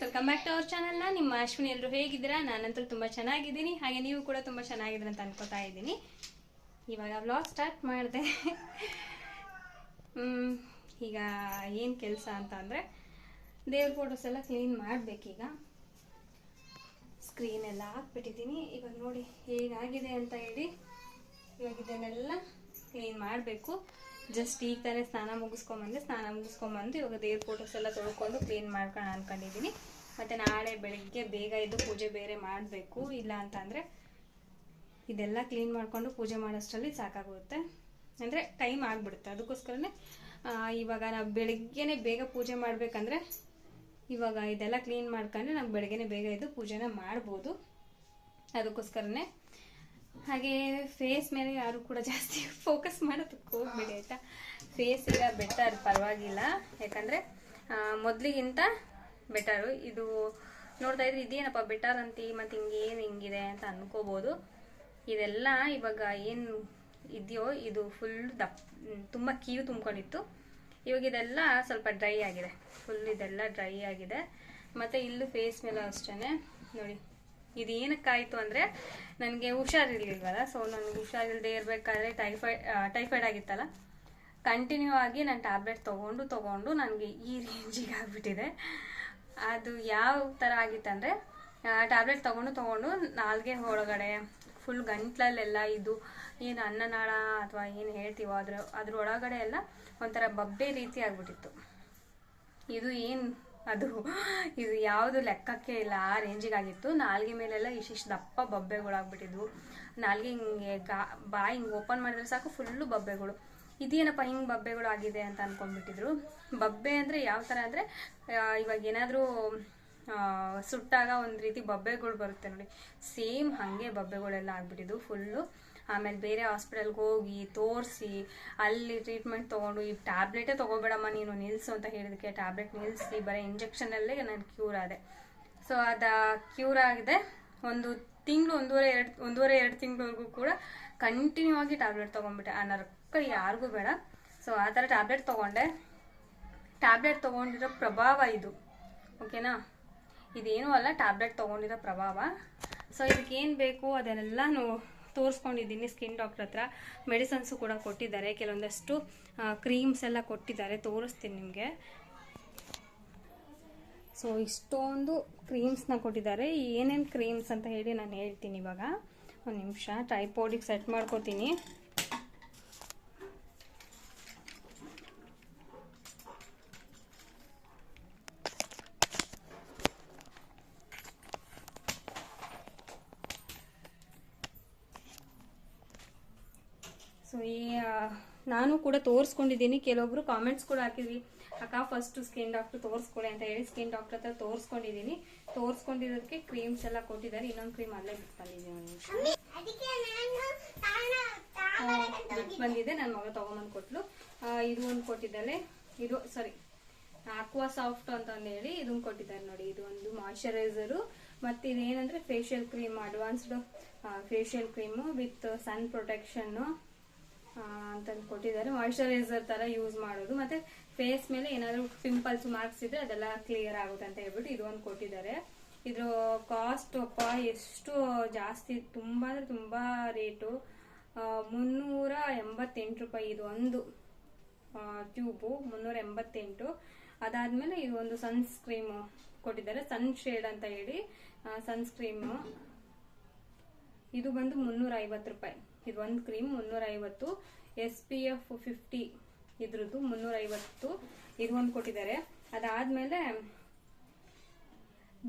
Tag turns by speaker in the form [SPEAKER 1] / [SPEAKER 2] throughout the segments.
[SPEAKER 1] Welcome back to our ಚಾನಲ್ನ ನಿಮ್ಮ ಅಶ್ವಿನಿ ಎಲ್ಲರೂ ಹೇಗಿದ್ದೀರಾ? ನಾನಂತೂ ತುಂಬ ಚೆನ್ನಾಗಿದ್ದೀನಿ. ಹಾಗೆ ನೀವು ಕೂಡ ತುಂಬ ಚೆನ್ನಾಗಿದ್ದೀರ ಅಂತ ಅನ್ಕೋತಾ ಇದ್ದೀನಿ. ಇವಾಗ ವ್ಲಾಗ್ ಸ್ಟಾರ್ಟ್ ಮಾಡಿದೆ. ಈಗ ಏನು ಕೆಲಸ ಅಂತ ಅಂದರೆ, ದೇವ್ರ ಫೋಟೋಸ್ ಎಲ್ಲ ಕ್ಲೀನ್ ಮಾಡಬೇಕೀಗ. ಸ್ಕ್ರೀನ್ ಎಲ್ಲ ಹಾಕ್ಬಿಟ್ಟಿದ್ದೀನಿ. ಇವಾಗ ನೋಡಿ ಹೇಗಾಗಿದೆ ಅಂತ ಹೇಳಿ. ಇವಾಗ ಇದನ್ನೆಲ್ಲ ಕ್ಲೀನ್ ಮಾಡಬೇಕು. ಜಸ್ಟ್ ಈಗ ತಾನೇ ಸ್ನಾನ ಮುಗಿಸ್ಕೊಂಬಂದೆ ಸ್ನಾನ ಮುಗಿಸ್ಕೊಂಬಂದು ಇವಾಗ ದೇವ್ರ ಫೋಟೋಸ್ ಎಲ್ಲ ತೊಳ್ಕೊಂಡು ಕ್ಲೀನ್ ಮಾಡ್ಕೊಂಡು ಅನ್ಕೊಂಡಿದ್ದೀನಿ ಮತ್ತು ನಾಳೆ ಬೆಳಗ್ಗೆ ಬೇಗ ಇದ್ದು ಪೂಜೆ ಬೇರೆ ಮಾಡಬೇಕು. ಇಲ್ಲ ಅಂತಂದರೆ ಇದೆಲ್ಲ ಕ್ಲೀನ್ ಮಾಡಿಕೊಂಡು ಪೂಜೆ ಮಾಡೋಷ್ಟರಲ್ಲಿ ಸಾಕಾಗುತ್ತೆ ಅಂದರೆ ಟೈಮ್ ಆಗಿಬಿಡುತ್ತೆ. ಅದಕ್ಕೋಸ್ಕರನೇ ಇವಾಗ ನಾವು ಬೆಳಗ್ಗೆನೆ ಬೇಗ ಪೂಜೆ ಮಾಡಬೇಕಂದ್ರೆ ಇವಾಗ ಇದೆಲ್ಲ ಕ್ಲೀನ್ ಮಾಡ್ಕೊಂಡ್ರೆ ನಾವು ಬೆಳಗ್ಗೆನೆ ಬೇಗ ಇದ್ದು ಪೂಜೆನ ಮಾಡ್ಬೋದು. ಅದಕ್ಕೋಸ್ಕರನೇ ಹಾಗೆ ಫೇಸ್ ಮೇಲೆ ಯಾರು ಕೂಡ ಜಾಸ್ತಿ ಫೋಕಸ್ ಮಾಡೋದಕ್ಕೆ ಹೋಗ್ಬೇಡಿ, ಆಯಿತಾ? ಫೇಸ್ ಈಗ ಬೆಟರ್ ಪರವಾಗಿಲ್ಲ. ಯಾಕಂದರೆ ಮೊದಲಿಗಿಂತ ಬೆಟರು ಇದು ನೋಡ್ತಾ ಇದ್ರೆ ಇದೇನಪ್ಪ ಬೆಟರ್ ಅಂತ, ಮತ್ತು ಹಿಂಗೇನು ಹಿಂಗಿದೆ ಅಂತ ಅನ್ಕೋಬಹುದು ಇದೆಲ್ಲ ಇವಾಗ ಏನು ಇದೆಯೋ, ಇದು ಫುಲ್ ದಪ್ ತುಂಬ ಕೀವು ತುಂಬ್ಕೊಂಡಿತ್ತು. ಇವಾಗ ಇದೆಲ್ಲ ಸ್ವಲ್ಪ ಡ್ರೈ ಆಗಿದೆ. ಫುಲ್ ಇದೆಲ್ಲ ಡ್ರೈ ಆಗಿದೆ. ಮತ್ತು ಇಲ್ಲೂ ಫೇಸ್ ಮೇಲೆ ಅಷ್ಟೇ ನೋಡಿ. ಇದು ಏನಕ್ಕಾಯಿತು ಅಂದರೆ ನನಗೆ ಹುಷಾರಿರ್ಲಿಲ್ವಲ್ಲ ಸೊ ನನಗೆ ಹುಷಾರಿಲ್ಲದೆ ಇರಬೇಕಾದ್ರೆ ಟೈಫಾಯ್ಡ್ ಟೈಫಾಯ್ಡ್ ಆಗಿತ್ತಲ್ಲ ಕಂಟಿನ್ಯೂ ಆಗಿ ನಾನು ಟ್ಯಾಬ್ಲೆಟ್ ತೊಗೊಂಡು ತೊಗೊಂಡು ನನಗೆ ಈ ರೇಂಜಿಗೆ ಆಗಿಬಿಟ್ಟಿದೆ. ಅದು ಯಾವ ಥರ ಆಗಿತ್ತಂದರೆ ಟ್ಯಾಬ್ಲೆಟ್ ತೊಗೊಂಡು ತೊಗೊಂಡು ನಾಲ್ಗೆ ಒಳಗಡೆ ಫುಲ್ ಗಂಟ್ಲಲ್ಲೆಲ್ಲ ಇದು ಏನು ಅನ್ನನಾಳ ಅಥವಾ ಏನು ಹೇಳ್ತೀವೋ ಅದ್ರ ಅದ್ರ ಒಳಗಡೆ ಎಲ್ಲ ಒಂಥರ ಬಬ್ಬೆ ರೀತಿ ಆಗಿಬಿಟ್ಟಿತ್ತು. ಇದು ಏನು ಅದು ಇದು ಯಾವುದು ಲೆಕ್ಕಕ್ಕೆ ಇಲ್ಲ, ಆ ರೇಂಜಿಗಾಗಿತ್ತು. ನಾಲ್ಗೆ ಮೇಲೆಲ್ಲ ಇಷ್ಟಿಷ್ಟು ದಪ್ಪ ಬಬ್ಬೆಗಳಾಗ್ಬಿಟ್ಟಿದ್ವು. ನಾಲ್ಗೆ ಹಿಂಗೆ ಗಾ, ಬಾಯಿ ಹಿಂಗೆ ಓಪನ್ ಮಾಡಿದ್ರೆ ಸಾಕು ಫುಲ್ಲು ಬಬ್ಬೆಗಳು. ಇದೇನಪ್ಪ ಹಿಂಗೆ ಬಬ್ಬೆಗಳು ಆಗಿದೆ ಅಂತ ಅಂದ್ಕೊಂಡ್ಬಿಟ್ಟಿದ್ರು ಬಬ್ಬೆ ಅಂದರೆ ಯಾವ ಥರ ಅಂದರೆ ಇವಾಗ ಏನಾದರೂ ಸುಟ್ಟಾಗ ಒಂದು ರೀತಿ ಬಬ್ಬೆಗಳು ಬರುತ್ತೆ ನೋಡಿ. ಸೇಮ್ ಹಾಗೆ ಬಬ್ಬೆಗಳೆಲ್ಲ ಆಗ್ಬಿಟ್ಟಿದ್ವು ಫುಲ್ಲು. ಆಮೇಲೆ ಬೇರೆ ಹಾಸ್ಪಿಟಲ್ಗೆ ಹೋಗಿ ತೋರಿಸಿ, ಅಲ್ಲಿ ಟ್ರೀಟ್ಮೆಂಟ್ ತೊಗೊಂಡು, ಈ ಟ್ಯಾಬ್ಲೆಟೇ ತೊಗೋಬೇಡಮ್ಮ ನೀನು ನಿಲ್ಲಿಸು ಅಂತ ಹೇಳಿದಕ್ಕೆ ಟ್ಯಾಬ್ಲೆಟ್ ನಿಲ್ಲಿಸಿ ಬರೀ ಇಂಜೆಕ್ಷನಲ್ಲೇ ನಾನು ಕ್ಯೂರ್ ಆದೆ. ಸೊ ಅದು ಕ್ಯೂರ್ ಆಗಿದೆ. ಒಂದು ತಿಂಗಳು, ಒಂದೂವರೆ, ಎರಡು ಒಂದೂವರೆ, ಎರಡು ತಿಂಗಳವರೆಗೂ ಕೂಡ ಕಂಟಿನ್ಯೂ ಆಗಿ ಟ್ಯಾಬ್ಲೆಟ್ ತೊಗೊಂಡ್ಬಿಟ್ಟೆ. ಆ ನರ್ಕ ಯಾರಿಗೂ ಬೇಡ. ಸೊ ಆ ಥರ ಟ್ಯಾಬ್ಲೆಟ್ ತೊಗೊಂಡೆ. ಟ್ಯಾಬ್ಲೆಟ್ ತೊಗೊಂಡಿರೋ ಪ್ರಭಾವ ಇದು. ಓಕೆನಾ ಇದೇನೂ ಅಲ್ಲ ಟ್ಯಾಬ್ಲೆಟ್ ತೊಗೊಂಡಿರೋ ಪ್ರಭಾವ. ಸೊ ಇದಕ್ಕೇನು ಬೇಕು ಅದನ್ನೆಲ್ಲನೂ ತೋರಿಸ್ಕೊಂಡಿದ್ದೀನಿ ಸ್ಕಿನ್ ಡಾಕ್ಟರ್ ಹತ್ರ. ಮೆಡಿಸನ್ಸು ಕೂಡ ಕೊಟ್ಟಿದ್ದಾರೆ. ಕೆಲವೊಂದಷ್ಟು ಕ್ರೀಮ್ಸ್ ಎಲ್ಲ ಕೊಟ್ಟಿದ್ದಾರೆ. ತೋರಿಸ್ತೀನಿ ನಿಮಗೆ. ಸೊ ಇಷ್ಟೊಂದು ಕ್ರೀಮ್ಸ್ನ ಕೊಟ್ಟಿದ್ದಾರೆ. ಏನೇನು ಕ್ರೀಮ್ಸ್ ಅಂತ ಹೇಳಿ ನಾನು ಹೇಳ್ತೀನಿ ಇವಾಗ. ಒಂದು ನಿಮಿಷ ಟ್ರೈಪೋಡಿಗೆ ಸೆಟ್ ಮಾಡ್ಕೋತೀನಿ ಸೊ ಈ ಆ, ನಾನು ಕೂಡ ತೋರಿಸ್ಕೊಂಡಿದ್ದೀನಿ. ಕೆಲವೊಬ್ರು ಕಾಮೆಂಟ್ಸ್ ಕೂಡ ಹಾಕಿದ್ವಿ. ಅಕ್ಕ ಫಸ್ಟ್ ಸ್ಕಿನ್ ಡಾಕ್ಟರ್ ತೋರಿಸ್ಕೊಳ್ಳಿ ಅಂತ ಹೇಳಿ ಸ್ಕಿನ್ ಡಾಕ್ಟರ್ ಹತ್ರ ತೋರಿಸ್ಕೊಂಡಿದ್ದೀನಿ. ತೋರಿಸ್ಕೊಂಡಿರೋದಕ್ಕೆ ಕ್ರೀಮ್ಸ್ ಎಲ್ಲ ಕೊಟ್ಟಿದ್ದಾರೆ. ಇನ್ನೊಂದು ಕ್ರೀಮ್ ಅಲ್ಲೇ ಬಿಟ್ಟು ಬಂದಿದ್ದೀನಿ ಬಂದಿದೆ ನನ್ನ ಮಗ ತಗೊಂಬಂದು ಕೊಟ್ಲು. ಇದು ಒಂದು ಕೊಟ್ಟಿದ್ದಾಳೆ. ಇದು ಸಾರಿ ಆಕ್ವಾ ಸಾಫ್ಟ್ ಅಂತ ಹೇಳಿ ಇದನ್ನ ಕೊಟ್ಟಿದ್ದಾರೆ ನೋಡಿ. ಇದು ಒಂದು ಮಾಯಶ್ಚರೈಸರು ಮತ್ತೆ ಇದೇನಂದ್ರೆ facial cream advanced facial cream with sun ಪ್ರೊಟೆಕ್ಷನ್ನು ಅಂತಂದು ಕೊಟ್ಟಿದ್ದಾರೆ. ಮಾಯಿಶ್ಚರೈಸರ್ ತರ ಯೂಸ್ ಮಾಡೋದು. ಮತ್ತೆ ಫೇಸ್ ಮೇಲೆ ಏನಾದರೂ ಪಿಂಪಲ್ಸ್ ಮಾರ್ಕ್ಸ್ ಇದ್ರೆ ಅದೆಲ್ಲ ಕ್ಲಿಯರ್ ಆಗುತ್ತೆ ಅಂತ ಹೇಳ್ಬಿಟ್ಟು ಇದು ಒಂದು ಕೊಟ್ಟಿದ್ದಾರೆ. ಇದ್ರ ಕಾಸ್ಟ್ ಅಪ್ಪ ಎಷ್ಟು ಜಾಸ್ತಿ, ತುಂಬಾ ಅಂದ್ರೆ ತುಂಬಾ ರೇಟು ಮುನ್ನೂರ ಎಂಬತ್ತೆಂಟು ರೂಪಾಯಿ ಇದು ಒಂದು ಟ್ಯೂಬು ಮುನ್ನೂರ ಎಂಬತ್ತೆಂಟು ಅದಾದ್ಮೇಲೆ ಇದು ಒಂದು ಸನ್ಸ್ಕ್ರೀಮು ಕೊಟ್ಟಿದ್ದಾರೆ. ಸನ್ ಶೇಡ್ ಅಂತ ಹೇಳಿ ಸನ್ಸ್ಕ್ರೀಮು ಇದು ಬಂದು ಮುನ್ನೂರ ಐವತ್ತು ರೂಪಾಯಿ. ಇದು ಒಂದು ಕ್ರೀಮ್ ಮುನ್ನೂರ ಐವತ್ತು ಎಸ್ ಪಿ ಎಫ್ ಫಿಫ್ಟಿ ಇದ್ರದ್ದು ಮುನ್ನೂರ ಐವತ್ತು ಇದು ಒಂದು ಕೊಟ್ಟಿದ್ದಾರೆ. ಅದಾದಮೇಲೆ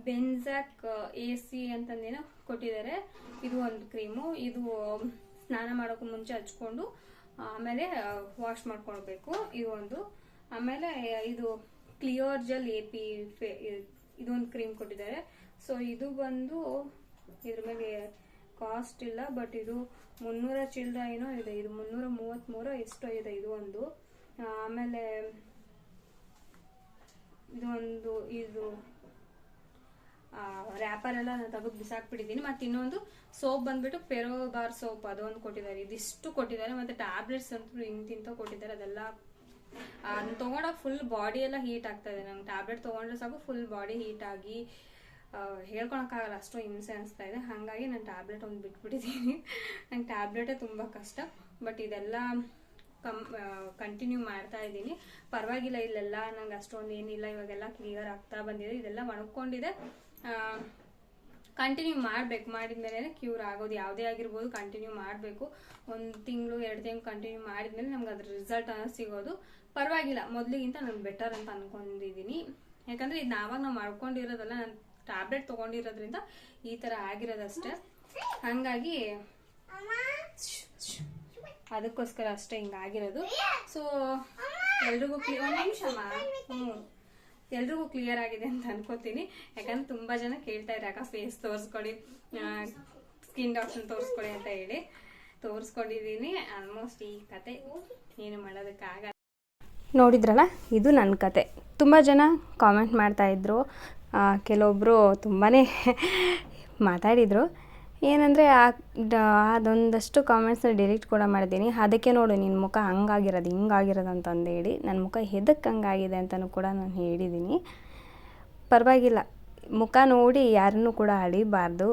[SPEAKER 1] ಬೆನ್ಸಾಕ್ ಎ ಸಿ ಅಂತಂದೇನೋ ಕೊಟ್ಟಿದ್ದಾರೆ. ಇದು ಒಂದು ಕ್ರೀಮು ಇದು ಸ್ನಾನ ಮಾಡೋಕ್ಕೂ ಮುಂಚೆ ಹಚ್ಕೊಂಡು, ಆಮೇಲೆ ವಾಶ್ ಮಾಡ್ಕೊಳ್ಬೇಕು. ಇದು ಒಂದು. ಆಮೇಲೆ, ಇದು ಕ್ಲಿಯರ್ ಜೆಲ್ ಎ ಪಿ ಇದೊಂದು ಕ್ರೀಮ್ ಕೊಟ್ಟಿದ್ದಾರೆ. ಸೊ ಇದು ಬಂದು, ಇದ್ರ ಮೇಲೆ ಕಾಸ್ಟ್ ಇಲ್ಲ ಬಟ್ ಇದು ಮುನ್ನೂರ ಚಿಲ್ಲರ ಏನೋ ಇದೆ, ಇದು ಮುನ್ನೂರ ಮೂವತ್ತ್ಮೂರು ಎಷ್ಟೋ ಇದೆ ಇದು ಒಂದು. ಆಮೇಲೆ ಇದು ಒಂದು, ಇದು ರ್ಯಾಪರ್ ಎಲ್ಲ ನಾನು ತೆಗೆದು ಬಿಸಾಕ್ಬಿಟ್ಟಿದ್ದೀನಿ. ಮತ್ತೆ ಇನ್ನೊಂದು ಸೋಪ್ ಬಂದ್ಬಿಟ್ಟು ಪೆರೋಬಾರ್ ಸೋಪ್ ಅದೊಂದು ಕೊಟ್ಟಿದ್ದಾರೆ. ಇದಿಷ್ಟು ಕೊಟ್ಟಿದ್ದಾರೆ, ಮತ್ತೆ ಟ್ಯಾಬ್ಲೆಟ್ಸ್ ಅಂತೂ ಇಂತಿಂತ ಕೊಟ್ಟಿದ್ದಾರೆ, ಅದೆಲ್ಲ ಅದನ್ನ ತೊಗೊಂಡಾಗ ಫುಲ್ ಬಾಡಿ ಎಲ್ಲ ಹೀಟ್ ಆಗ್ತಾ ಇದೆ. ನಂಗೆ ಟ್ಯಾಬ್ಲೆಟ್ ತೊಗೊಂಡ್ರೆ ಸಾಕು ಫುಲ್ ಬಾಡಿ ಹೀಟ್ ಆಗಿ ಹೇಳ್ಕೊಳಕ್ಕಾಗಲ್ಲ, ಅಷ್ಟು ಹಿಂಸೆ ಅನಿಸ್ತಾ ಇದೆ. ಹಾಗಾಗಿ ನಾನು ಟ್ಯಾಬ್ಲೆಟ್ ಒಂದು ಬಿಟ್ಬಿಟ್ಟಿದ್ದೀನಿ ನಂಗೆ ಟ್ಯಾಬ್ಲೆಟೇ ತುಂಬ ಕಷ್ಟ. ಬಟ್ ಇದೆಲ್ಲ ಕಮ್ ಕಂಟಿನ್ಯೂ ಮಾಡ್ತಾ ಇದ್ದೀನಿ. ಪರವಾಗಿಲ್ಲ, ಇಲ್ಲೆಲ್ಲ ನಂಗೆ ಅಷ್ಟೊಂದು ಏನಿಲ್ಲ. ಇವಾಗೆಲ್ಲ ಕ್ಲಿಯರ್ ಆಗ್ತಾ ಬಂದಿದೆ. ಇದೆಲ್ಲ ಒಣಕೊಂಡಿದೆ. ಕಂಟಿನ್ಯೂ ಮಾಡಬೇಕು. ಮಾಡಿದ್ಮೇಲೆ ಕ್ಯೂರ್ ಆಗೋದು ಯಾವುದೇ ಆಗಿರ್ಬೋದು ಕಂಟಿನ್ಯೂ ಮಾಡಬೇಕು. ಒಂದು ತಿಂಗಳು, ಎರಡು ತಿಂಗಳು ಕಂಟಿನ್ಯೂ ಮಾಡಿದ್ಮೇಲೆ ನಮ್ಗೆ ಅದ್ರ ರಿಸಲ್ಟ್ ಅನ್ನೋದು ಸಿಗೋದು. ಪರವಾಗಿಲ್ಲ. ಮೊದಲಿಗಿಂತ ನಾನು ಬೆಟರ್ ಅಂತ ಅಂದ್ಕೊಂಡಿದ್ದೀನಿ ಯಾಕಂದ್ರೆ ಇದು ನಾವಾಗ ನಾವು ಮಾಡ್ಕೊಂಡಿರೋದಲ್ಲ ನಾನು ಟ್ಯಾಬ್ಲೆಟ್ ತೊಗೊಂಡಿರೋದ್ರಿಂದ ಈ ಥರ ಆಗಿರೋದಷ್ಟೇ. ಹಾಗಾಗಿ ಅದಕ್ಕೋಸ್ಕರ ಅಷ್ಟೇ ಹಿಂಗಾಗಿರೋದು ಸೊ ಎಲ್ರಿಗೂ ಕ್ಲಿಯರ್ ಒಂದು ನಿಮಿಷಮ್ಮ ಹ್ಞೂ ಎಲ್ರಿಗೂ ಕ್ಲಿಯರ್ ಆಗಿದೆ ಅಂತ ಅನ್ಕೋತೀನಿ. ಯಾಕಂದ್ರೆ ತುಂಬ ಜನ ಕೇಳ್ತಾ ಅಕ್ಕ ಫೇಸ್ ತೋರಿಸ್ಕೊಡಿ ಸ್ಕಿನ್ ಡಾಕ್ಟರ್ ತೋರಿಸ್ಕೊಡಿ ಅಂತ ಹೇಳಿ. ತೋರಿಸ್ಕೊಂಡಿದ್ದೀನಿ. ಆಲ್ಮೋಸ್ಟ್ ಈ ಕತೆ ಏನು ಮಾಡೋದಕ್ಕಾಗಲ್ಲ ನೋಡಿದ್ರಲ್ಲ, ಇದು ನನ್ನ ಕತೆ. ತುಂಬ ಜನ ಕಾಮೆಂಟ್ ಮಾಡ್ತಾಯಿದ್ರು ಕೆಲವೊಬ್ಬರು ತುಂಬಾ ಮಾತಾಡಿದರು. ಏನಂದರೆ ಅದೊಂದಷ್ಟು ಕಾಮೆಂಟ್ಸ್ನ ಡಿಲೀಟ್ ಕೂಡ ಮಾಡಿದ್ದೀನಿ. ಅದಕ್ಕೆ ನೋಡು ನಿನ್ನ ಮುಖ ಹಂಗಾಗಿರೋದು, ಹಿಂಗಾಗಿರೋದು ಅಂತಂದು ಹೇಳಿ ನನ್ನ ಮುಖ ಎದಕ್ಕೆ ಹಂಗಾಗಿದೆ ಅಂತಲೂ ಕೂಡ ನಾನು ಹೇಳಿದ್ದೀನಿ ಪರವಾಗಿಲ್ಲ. ಮುಖ ನೋಡಿ ಯಾರನ್ನೂ ಕೂಡ ಅಳಿಬಾರ್ದು.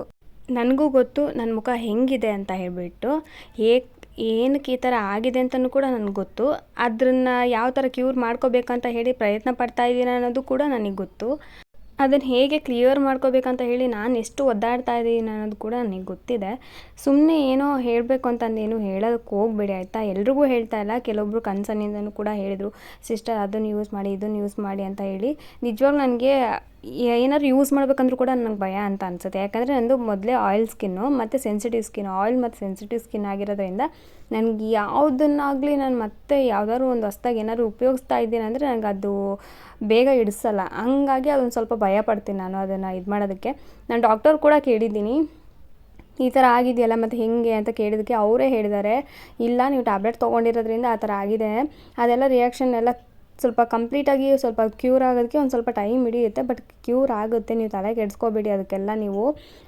[SPEAKER 1] ನನಗೂ ಗೊತ್ತು ನನ್ನ ಮುಖ ಹೆಂಗಿದೆ ಅಂತ ಹೇಳಿಬಿಟ್ಟು ಹೇಗೆ ಏನಕ್ಕೆ ಈ ಥರ ಆಗಿದೆ ಅಂತಲೂ ಕೂಡ ನನಗೆ ಗೊತ್ತು. ಅದನ್ನು ಯಾವ ಥರ ಕ್ಯೂರ್ ಮಾಡ್ಕೋಬೇಕಂತ ಹೇಳಿ ಪ್ರಯತ್ನ ಪಡ್ತಾ ಇದ್ದೀನಿ ಅನ್ನೋದು ಕೂಡ ನನಗೆ ಗೊತ್ತು. ಅದನ್ನು ಹೇಗೆ ಕ್ಲಿಯರ್ ಮಾಡ್ಕೋಬೇಕಂತ ಹೇಳಿ ನಾನು ಎಷ್ಟು ಒದ್ದಾಡ್ತಾ ಇದ್ದೀನಿ ಅನ್ನೋದು ಕೂಡ ನನಗೆ ಗೊತ್ತಿದೆ. ಸುಮ್ಮನೆ ಏನೋ ಹೇಳಬೇಕು ಅಂತಂದೇನು ಹೇಳೋದಕ್ಕೆ ಹೋಗ್ಬೇಡಿ, ಆಯಿತಾ? ಎಲ್ರಿಗೂ ಹೇಳ್ತಾ ಇಲ್ಲ. ಕೆಲವೊಬ್ರು ಕನ್ಸನ್ನಿಂದನೂ ಕೂಡ ಹೇಳಿದರು, ಸಿಸ್ಟರ್, ಅದನ್ನು ಯೂಸ್ ಮಾಡಿ, ಇದನ್ನು ಯೂಸ್ ಮಾಡಿ ಅಂತ ಹೇಳಿ. ನಿಜವಾಗ್ಲೂ ನನಗೆ ಏನಾದ್ರು ಯೂಸ್ ಮಾಡ್ಬೇಕಂದ್ರೂ ಕೂಡ ನನಗೆ ಭಯ ಅಂತ ಅನಿಸುತ್ತೆ. ಯಾಕಂದರೆ ನಂದು ಮೊದಲೇ ಆಯಿಲ್ ಸ್ಕಿನ್ನು ಮತ್ತು ಸೆನ್ಸಿಟಿವ್ ಸ್ಕಿನ್ ಆಯಿಲ್ ಮತ್ತು ಸೆನ್ಸಿಟಿವ್ ಸ್ಕಿನ್ ಆಗಿರೋದ್ರಿಂದ ನನಗೆ ಯಾವುದನ್ನಾಗಲಿ ನಾನು ಮತ್ತೆ ಯಾವ್ದಾದ್ರು ಒಂದು ಹೊಸ್ದಾಗಿ ಏನಾದ್ರು ಉಪಯೋಗಿಸ್ತಾ ಇದ್ದೀನಂದರೆ ನನಗೆ ಅದು ಬೇಗ ಹಿಡಿಸಲ್ಲ. ಹಂಗಾಗಿ ಅದೊಂದು ಸ್ವಲ್ಪ ಭಯ ಪಡ್ತೀನಿ ನಾನು ಅದನ್ನು ಇದು ಮಾಡೋದಕ್ಕೆ. ನಾನು ಡಾಕ್ಟರ್ ಕೂಡ ಕೇಳಿದ್ದೀನಿ. ಈ ಥರ ಆಗಿದೆಯಲ್ಲ ಮತ್ತು ಹೇಗೆ ಅಂತ ಕೇಳಿದ್ದಕ್ಕೆ ಅವರೇ ಹೇಳಿದ್ದಾರೆ. ಇಲ್ಲ, ನೀವು ಟ್ಯಾಬ್ಲೆಟ್ ತೊಗೊಂಡಿರೋದ್ರಿಂದ ಆ ಥರ ಆಗಿದೆ. ಅದೆಲ್ಲ ರಿಯಾಕ್ಷನ್ ಎಲ್ಲ ಸ್ವಲ್ಪ ಕಂಪ್ಲೀಟಾಗಿ ಸ್ವಲ್ಪ ಕ್ಯೂರ್ ಆಗೋದಕ್ಕೆ ಒಂದು ಸ್ವಲ್ಪ ಟೈಮ್ ಹಿಡಿಯುತ್ತೆ ಬಟ್ ಕ್ಯೂರ್ ಆಗುತ್ತೆ. ನೀವು ತಲೆ ಕೆಡಿಸ್ಕೋಬೇಡಿ ಅದಕ್ಕೆಲ್ಲ ನೀವು.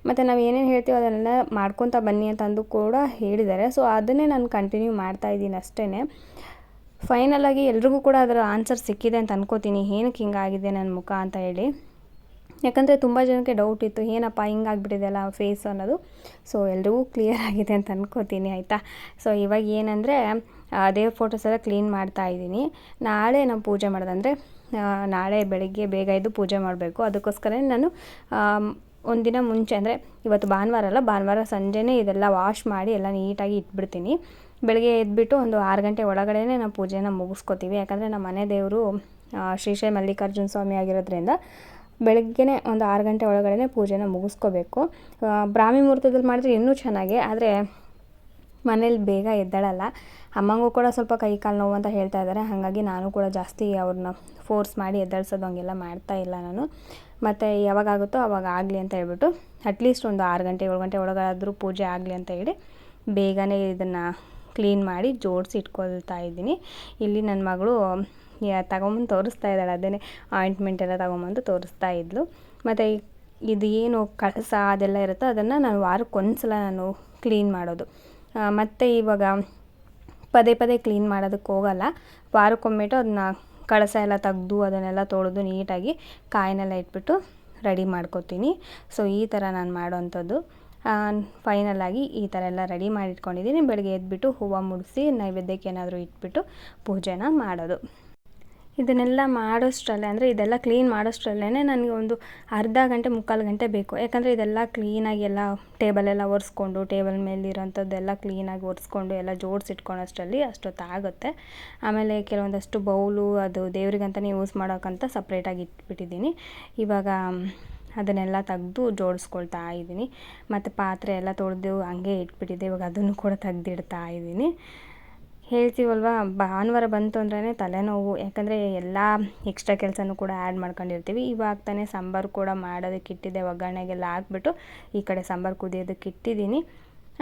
[SPEAKER 1] ಮತ್ತು ನಾವು ಏನೇನು ಹೇಳ್ತೀವೋ ಅದನ್ನೆಲ್ಲ ಮಾಡ್ಕೊತಾ ಬನ್ನಿ ಅಂತಂದು ಕೂಡ ಹೇಳಿದ್ದಾರೆ. ಸೊ ಅದನ್ನೇ ನಾನು ಕಂಟಿನ್ಯೂ ಮಾಡ್ತಾ ಇದ್ದೀನಿ ಅಷ್ಟೇ ಫೈನಲಾಗಿ ಎಲ್ರಿಗೂ ಕೂಡ ಅದರ ಆನ್ಸರ್ ಸಿಕ್ಕಿದೆ ಅಂತ ಅನ್ಕೋತೀನಿ. ಏನಕ್ಕೆ ಹಿಂಗಾಗಿದೆ ನನ್ನ ಮುಖ ಅಂತ ಹೇಳಿ. ಯಾಕಂದರೆ ತುಂಬ ಜನಕ್ಕೆ ಡೌಟ್ ಇತ್ತು, ಏನಪ್ಪ ಹಿಂಗಾಗ್ಬಿಟ್ಟಿದೆಯಲ್ಲ ಫೇಸ್ ಅನ್ನೋದು? ಸೊ ಎಲ್ರಿಗೂ ಕ್ಲಿಯರ್ ಆಗಿದೆ ಅಂತ ಅನ್ಕೋತೀನಿ, ಆಯಿತಾ? ಸೊ ಇವಾಗ ಏನಂದರೆ ದೇವ್ರ ಫೋಟೋಸ್ ಎಲ್ಲ ಕ್ಲೀನ್ ಮಾಡ್ತಾ ಇದ್ದೀನಿ. ನಾಳೆ ನಾವು ಪೂಜೆ ಮಾಡೋದಂದರೆ ನಾಳೆ ಬೆಳಗ್ಗೆ ಬೇಗ ಎದ್ದು ಪೂಜೆ ಮಾಡಬೇಕು. ಅದಕ್ಕೋಸ್ಕರ ನಾನು ಒಂದಿನ ಮುಂಚೆ ಅಂದರೆ ಇವತ್ತು ಭಾನುವಾರ ಅಲ್ಲ, ಭಾನುವಾರ ಸಂಜೆನೇ ಇದೆಲ್ಲ ವಾಶ್ ಮಾಡಿ ಎಲ್ಲ ನೀಟಾಗಿ ಇಟ್ಬಿಡ್ತೀನಿ. ಬೆಳಗ್ಗೆ ಎದ್ಬಿಟ್ಟು ಒಂದು ಆರು ಗಂಟೆ ಒಳಗಡೆ ನಾವು ಪೂಜೆನ ಮುಗಿಸ್ಕೋತೀವಿ. ಯಾಕಂದರೆ ನಮ್ಮ ಮನೆ ದೇವರು ಶ್ರೀಶೈ ಮಲ್ಲಿಕಾರ್ಜುನ ಸ್ವಾಮಿ ಆಗಿರೋದ್ರಿಂದ ಬೆಳಗ್ಗೆನೇ ಒಂದು ಆರು ಗಂಟೆ ಒಳಗಡೆ ಪೂಜೆನ ಮುಗಿಸ್ಕೋಬೇಕು. ಬ್ರಾಹ್ಮಿ ಮುಹೂರ್ತದಲ್ಲಿ ಮಾಡಿದ್ರೆ ಇನ್ನೂ ಚೆನ್ನಾಗಿ, ಆದರೆ ಮನೇಲಿ ಬೇಗ ಎದ್ದೇಳಲ್ಲ. ಅಮ್ಮಂಗೂ ಕೂಡ ಸ್ವಲ್ಪ ಕೈ ಕಾಲು ನೋವು ಅಂತ ಹೇಳ್ತಾ ಇದ್ದಾರೆ. ಹಾಗಾಗಿ ನಾನು ಕೂಡ ಜಾಸ್ತಿ ಅವ್ರನ್ನ ಫೋರ್ಸ್ ಮಾಡಿ ಎದ್ದೇಳ್ಸೋದು ಹಂಗೆಲ್ಲ ಮಾಡ್ತಾ ಇಲ್ಲ ನಾನು. ಮತ್ತು ಯಾವಾಗಾಗುತ್ತೋ ಅವಾಗ ಆಗಲಿ ಅಂತ ಹೇಳ್ಬಿಟ್ಟು ಅಟ್ಲೀಸ್ಟ್ ಒಂದು ಆರು ಗಂಟೆ, ಏಳು ಗಂಟೆ ಒಳಗಾದರೂ ಪೂಜೆ ಆಗಲಿ ಅಂತ ಹೇಳಿ ಬೇಗನೆ ಇದನ್ನು ಕ್ಲೀನ್ ಮಾಡಿ ಜೋಡಿಸಿ ಇಟ್ಕೊಳ್ತಾ ಇದ್ದೀನಿ. ಇಲ್ಲಿ ನನ್ನ ಮಗಳು ತಗೊಂಬಂದು ತೋರಿಸ್ತಾ ಇದ್ದಾಳೆ. ಅದೇ ಆಯಿಂಟ್ಮೆಂಟ್ ಎಲ್ಲ ತಗೊಂಬಂದು ತೋರಿಸ್ತಾ ಇದ್ಲು. ಮತ್ತು ಇದು ಏನು ಕಳಸ ಅದೆಲ್ಲ ಇರುತ್ತೋ ಅದನ್ನು ನಾನು ವಾರಕ್ಕೊಂದ್ಸಲ ನಾನು ಕ್ಲೀನ್ ಮಾಡೋದು. ಮತ್ತು ಇವಾಗ ಪದೇ ಪದೇ ಕ್ಲೀನ್ ಮಾಡೋದಕ್ಕೆ ಹೋಗಲ್ಲ. ವಾರಕ್ಕೊಮ್ಮೆಟು ಅದನ್ನ ಕಳಸ ಎಲ್ಲ ತೆಗ್ದು ಅದನ್ನೆಲ್ಲ ತೊಳೆದು ನೀಟಾಗಿ ಕಾಯಿನೆಲ್ಲ ಇಟ್ಬಿಟ್ಟು ರೆಡಿ ಮಾಡ್ಕೊತೀನಿ. ಸೊ, ಈ ಥರ ನಾನು ಮಾಡೋವಂಥದ್ದು. ಆಗಿ ಈ ಥರ ಎಲ್ಲ ರೆಡಿ ಮಾಡಿ ಇಟ್ಕೊಂಡಿದ್ದೀನಿ ಬೆಳಗ್ಗೆ ಎದ್ಬಿಟ್ಟು ಹೂವು ಮುಡಿಸಿ ನೈವೇದ್ಯಕ್ಕೆ ಏನಾದರೂ ಇಟ್ಬಿಟ್ಟು ಪೂಜೆನ ಮಾಡೋದು. ಇದನ್ನೆಲ್ಲ ಮಾಡೋಷ್ಟರಲ್ಲೇ, ಅಂದರೆ ಇದೆಲ್ಲ ಕ್ಲೀನ್ ಮಾಡೋಷ್ಟರಲ್ಲೇ ನನಗೆ ಒಂದು ಅರ್ಧ ಗಂಟೆ, ಮುಕ್ಕಾಲು ಗಂಟೆ ಬೇಕು. ಯಾಕಂದರೆ ಇದೆಲ್ಲ ಕ್ಲೀನಾಗಿ ಎಲ್ಲ ಟೇಬಲೆಲ್ಲ ಒರೆಸ್ಕೊಂಡು ಟೇಬಲ್ ಮೇಲಿರೋಂಥದ್ದೆಲ್ಲ ಕ್ಲೀನಾಗಿ ಒರೆಸ್ಕೊಂಡು, ಎಲ್ಲ ಜೋಡಿಸಿಟ್ಕೊಳೋಷ್ಟರಲ್ಲಿ ಅಷ್ಟೊತ್ತಾಗುತ್ತೆ ಆಮೇಲೆ ಕೆಲವೊಂದಷ್ಟು ಬೌಲು, ಅದು ದೇವ್ರಿಗಂತಲೇ ಯೂಸ್ ಮಾಡೋಕ್ಕಂತ ಸಪ್ರೇಟಾಗಿ ಇಟ್ಬಿಟ್ಟಿದ್ದೀನಿ. ಇವಾಗ, ಅದನ್ನೆಲ್ಲ ತೆಗೆದು ಜೋಡಿಸ್ಕೊಳ್ತಾ ಇದ್ದೀನಿ. ಮತ್ತು ಪಾತ್ರೆ ಎಲ್ಲ ತೊಳೆದು ಹಂಗೆ ಇಟ್ಬಿಟ್ಟಿದ್ದೆ, ಇವಾಗ ಅದನ್ನು ಕೂಡ ತೆಗ್ದಿಡ್ತಾ ಇದ್ದೀನಿ. ಹೇಳ್ತೀವಲ್ವ? ಭಾನುವಾರ ಬಂತು ಅಂದ್ರೆ ತಲೆನೋವು. ಯಾಕಂದರೆ ಎಲ್ಲ ಎಕ್ಸ್ಟ್ರಾ ಕೆಲಸನೂ ಕೂಡ ಆ್ಯಡ್ ಮಾಡ್ಕೊಂಡಿರ್ತೀವಿ. ಇವಾಗ ತಾನೇ ಸಾಂಬಾರು ಕೂಡ ಮಾಡೋದಕ್ಕೆ ಇಟ್ಟಿದ್ದೆ. ಒಗ್ಗರಣೆಗೆಲ್ಲ ಹಾಕ್ಬಿಟ್ಟು ಈ ಕಡೆ ಸಾಂಬಾರು ಕುದಿಯೋದಕ್ಕೆ ಇಟ್ಟಿದ್ದೀನಿ.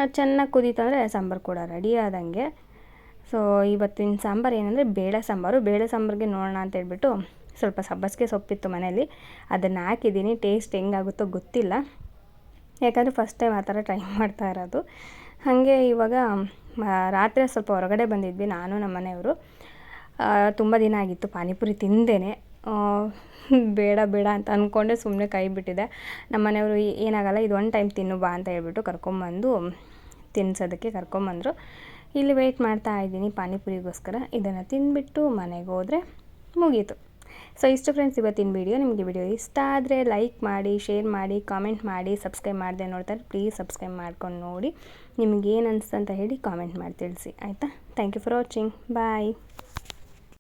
[SPEAKER 1] ಅದು ಚೆನ್ನಾಗಿ ಕುದೀತಂದರೆ ಸಾಂಬಾರು ಕೂಡ ರೆಡಿ ಆದಂಗೆ. ಸೊ ಇವತ್ತಿನ ಸಾಂಬಾರು ಏನಂದರೆ ಬೇಳೆ ಸಾಂಬಾರು. ಬೇಳೆ ಸಾಂಬಾರಿಗೆ ನೋಡೋಣ ಅಂತ ಹೇಳ್ಬಿಟ್ಟು ಸ್ವಲ್ಪ ಸಬ್ಬಸಿಗೆ ಸೊಪ್ಪಿತ್ತು ಮನೇಲಿ ಅದನ್ನು ಹಾಕಿದ್ದೀನಿ. ಟೇಸ್ಟ್ ಹೆಂಗಾಗುತ್ತೋ ಗೊತ್ತಿಲ್ಲ. ಯಾಕಂದರೆ ಫಸ್ಟ್ ಟೈಮ್ ಆ ಥರ ಟ್ರೈ ಮಾಡ್ತಾ ಇರೋದು. ಹಾಗೆ ಇವಾಗ ರಾತ್ರಿ ಸ್ವಲ್ಪ ಹೊರಗಡೆ ಬಂದಿದ್ವಿ, ನಾನು ನಮ್ಮ ಮನೆಯವರು. ತುಂಬ ದಿನ ಆಗಿತ್ತು ಪಾನಿಪುರಿ ತಿಂದೇನೆ. ಬೇಡ ಬೇಡ ಅಂತ ಅಂದ್ಕೊಂಡೆ ಸುಮ್ಮನೆ ಕೈ ಬಿಟ್ಟಿದೆ. ನಮ್ಮ ಮನೆಯವರು ಏನಾಗಲ್ಲ, ಇದು ಒಂದು ಟೈಮ್ ತಿನ್ನು ಬಾ ಅಂತ ಹೇಳ್ಬಿಟ್ಟು ಕರ್ಕೊಂಬಂದು ತಿನ್ಸೋದಕ್ಕೆ ಕರ್ಕೊಂಬಂದರು. ಇಲ್ಲಿ ವೆಯ್ಟ್ ಮಾಡ್ತಾ ಇದ್ದೀನಿ ಪಾನಿಪುರಿಗೋಸ್ಕರ. ಇದನ್ನು ತಿಂದುಬಿಟ್ಟು ಮನೆಗೆ ಹೋದರೆ ಮುಗೀತು. ಸೊ ಇಷ್ಟು ಫ್ರೆಂಡ್ಸ್ ಇವತ್ತಿನ ವಿಡಿಯೋ ನಿಮಗೆ ವಿಡಿಯೋ ಇಷ್ಟ ಆದರೆ ಲೈಕ್ ಮಾಡಿ ಶೇರ್ ಮಾಡಿ ಕಾಮೆಂಟ್ ಮಾಡಿ ಸಬ್ಸ್ಕ್ರೈಬ್ ಮಾಡದೆ ನೋಡ್ತಾರೆ ಪ್ಲೀಸ್ ಸಬ್ಸ್ಕ್ರೈಬ್ ಮಾಡ್ಕೊಂಡು ನೋಡಿ. ನಿಮಗೇನು ಏನು ಅನಿಸ್ತು ಅಂತ ಹೇಳಿ ಕಾಮೆಂಟ್ ಮಾಡಿ ತಿಳಿಸಿ. ಆಯಿತಾ? Thank you for watching bye